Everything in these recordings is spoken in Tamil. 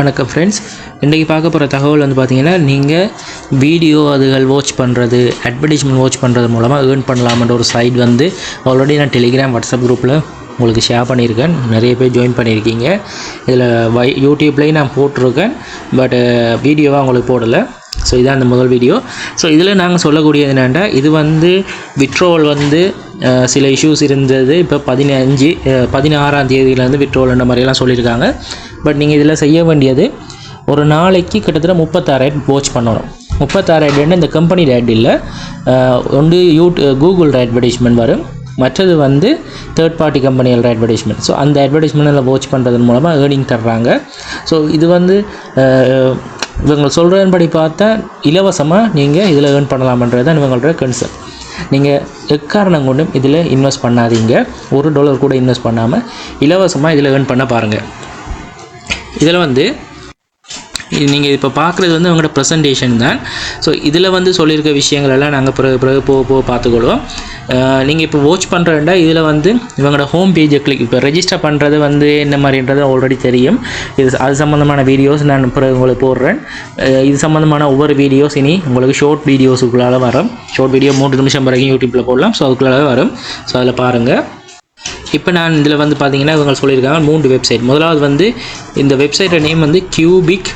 வணக்கம் ஃப்ரெண்ட்ஸ் இன்றைக்கி பார்க்க போகிற தகவல் வந்து பார்த்திங்கன்னா நீங்கள் வீடியோ அதுகள் வாட்ச் பண்ணுறது அட்வர்டைஸ்மெண்ட் வாட்ச் பண்ணுறது மூலமாக ஏர்ன் பண்ணலாம்ன்ற ஒரு சைட் வந்து ஆல்ரெடி நான் டெலிகிராம் வாட்ஸ்அப் குரூப்பில் உங்களுக்கு ஷேர் பண்ணியிருக்கேன். நிறைய பேர் ஜாயின் பண்ணியிருக்கீங்க. இதில் வை யூடியூப்லேயும் நான் போட்டிருக்கேன். பட் வீடியோவாக உங்களுக்கு போடலை. ஸோ இதான் அந்த முதல் வீடியோ ஸோ இதில் நாங்கள் சொல்லக்கூடியது என்னென்னா இது வந்து விட்ரோவல் வந்து சில இஷ்யூஸ் இருந்தது. இப்போ பதினஞ்சு பதினாறாம் தேதியிலேருந்து விட்ரோல்ன்ற மாதிரியெல்லாம் சொல்லியிருக்காங்க. பட் நீங்கள் இதில் செய்ய வேண்டியது ஒரு நாளைக்கு கிட்டத்தட்ட முப்பத்தாறு ஆட் வாட்ச் பண்ணணும். முப்பத்தாறு ஆட் இந்த கம்பெனி ஆட் இல்லை. ஒன்று யூட் கூகுள் அட்வர்டைஸ்மெண்ட் வரும். மற்றது வந்து தேர்ட் பார்ட்டி கம்பெனியோட அட்வர்டைஸ்மெண்ட் ஸோ அந்த அட்வர்டைஸ்மெண்ட்டில் வாட்ச் பண்ணுறதன் மூலமாக ஏர்னிங் தர்றாங்க. ஸோ இது வந்து இவங்க சொல்கிறதன்படி பார்த்தா இலவசமாக நீங்கள் இதில் ஏர்ன் பண்ணலாமன்றது தான் இவங்களோட கன்சர்ன் நீங்கள் எக்காரணம் கொண்டும் இதில் இன்வெஸ்ட் பண்ணாதீங்க. ஒரு டாலர் கூட இன்வெஸ்ட் பண்ணாமல் இலவசமாக இதில் ஏர்ன் பண்ண பாருங்கள் இதில் வந்து நீங்கள் இப்போ பார்க்குறது வந்து உங்களோட ப்ரெசன்டேஷன் தான். ஸோ இதில் வந்து சொல்லியிருக்க விஷயங்கள் எல்லாம் நாங்கள் பிறகு பிறகு போக போக பார்த்துக்கொள்வோம். நீங்கள் இப்போ வாட்ச் பண்ணுறேன்டா இதில் வந்து இவங்களோட ஹோம் பேஜை கிளிக் இப்போ ரெஜிஸ்டர் பண்ணுறது வந்து என்ன மாதிரின்றது ஆல்ரெடி தெரியும். இது அது சம்மந்தமான வீடியோஸ் நான் பிறகு உங்களுக்கு போடுறேன். இது சம்மந்தமான ஒவ்வொரு வீடியோஸ் இனி உங்களுக்கு ஷார்ட் வீடியோஸுக்குள்ளால வரும். ஷார்ட் வீடியோ மூன்று நிமிஷம் வரைக்கும் யூடியூப்பில் போடலாம். ஸோ அதுக்குள்ளால வரும். ஸோ அதில் பாருங்கள் இப்போ நான் இதில் வந்து பார்த்தீங்கன்னா இவங்க சொல்லியிருக்காங்க மூன்று வெப்சைட் முதலாவது வந்து இந்த வெப்சைட்டோட நேம் வந்து கியூபிக்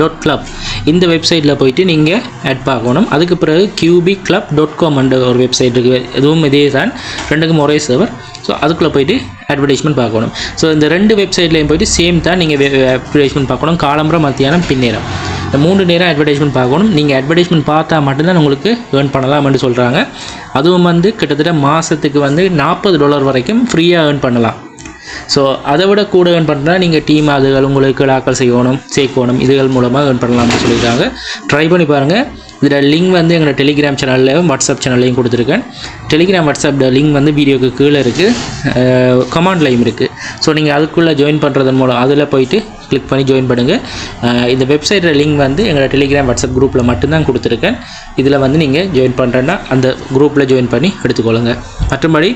டாட் கிளப் இந்த வெப்சைட்டில் போயிட்டு நீங்கள் ஆட் பார்க்கணும். அதுக்கு பிறகு கியூபிக் கிளப் டாட் காம் ஒரு வெப்சைட் இருக்குது இதுவும் இதே தான் ரெண்டுக்கும் ஒரே சர்வர் ஸோ அதுக்குள்ளே போயிட்டு அட்வர்டைஸ்மெண்ட் பார்க்கணும். ஸோ இந்த ரெண்டு வெப்சைட்லேயும் போயிட்டு சேம் தான் நீங்கள் அட்வர்டைஸ்மெண்ட் பார்க்கணும். காலம்பரம் மத்தியானம் பின்னேறம் இந்த மூன்று நேரம் அட்வர்டைஸ்மெண்ட் பார்க்கணும். நீங்கள் அட்வர்டைஸ்மெண்ட் பார்த்தா மட்டும்தான் உங்களுக்கு ஏர்ன் பண்ணலாம்னு சொல்கிறாங்க அதுவும் வந்து கிட்டத்தட்ட மாதத்துக்கு வந்து நாற்பது டாலர் வரைக்கும் ஃப்ரீயாக ஏர்ன் பண்ணலாம். ஸோ அதை விட கூட ஏர்ன் பண்ணுறா நீங்கள் டீம் அதுகள் உங்களுக்கு லாக்கல் செய்யணும் சேர்க்கணும் இதுகள் மூலமாக ஏர்ன் பண்ணலாம்னு சொல்லியிருக்காங்க. ட்ரை பண்ணி பாருங்கள் இதில் லிங்க் வந்து எங்களோட டெலிகிராம் சேனல்லையும் வாட்ஸ்அப் சேனல்லையும் கொடுத்துருக்கேன். டெலிகிராம் வாட்ஸ்அப் லிங்க் வந்து வீடியோக்கு கீழே இருக்குது கமாண்ட்லையும் இருக்குது ஸோ நீங்கள் அதுக்குள்ளே ஜாயின் பண்ணுறதன் மூலம் அதில் போயிட்டு கிளிக் பண்ணி ஜாயின் பண்ணுங்கள் இந்த வெப்சைட்டில் லிங்க் வந்து எங்களோட டெலிகிராம் வாட்ஸ்அப் குரூப்பில் மட்டும்தான் கொடுத்துருக்கேன். இதில் வந்து நீங்கள் ஜாயின் பண்ணுறேன்னா அந்த குரூப்பில் ஜாயின் பண்ணி எடுத்துக்கொள்ளுங்க. மற்றபடி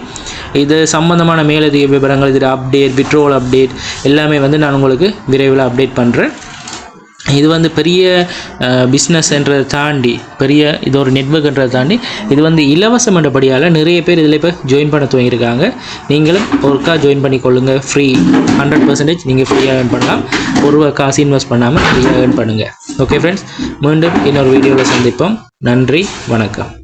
இது சம்மந்தமான மேலதிக விவரங்கள் இதில் அப்டேட் விட்ரோல் அப்டேட் எல்லாமே வந்து நான் உங்களுக்கு விரைவில் அப்டேட் பண்ணுறேன் இது வந்து பெரிய பிஸ்னஸ்ன்றதை தாண்டி பெரிய இது ஒரு நெட்ஒர்க்ன்றதை தாண்டி இது வந்து இலவசம் என்றபடியால் நிறைய பேர் இதில் இப்போ ஜாயின் பண்ண துவங்கியிருக்காங்க. நீங்களும் ஒருக்கா ஜாயின் பண்ணிக்கொள்ளுங்க ஃப்ரீ ஹண்ட்ரட் பர்சன்டேஜ் நீங்கள் ஃப்ரீயாக ஏர்ன் பண்ணலாம். ஒரு காசு இன்வெஸ்ட் பண்ணாமல் ஃப்ரீயாக ஏர்ன் பண்ணுங்கள் ஓகே ஃப்ரெண்ட்ஸ் மீண்டும் இன்னொரு வீடியோவில் சந்திப்போம். நன்றி வணக்கம்.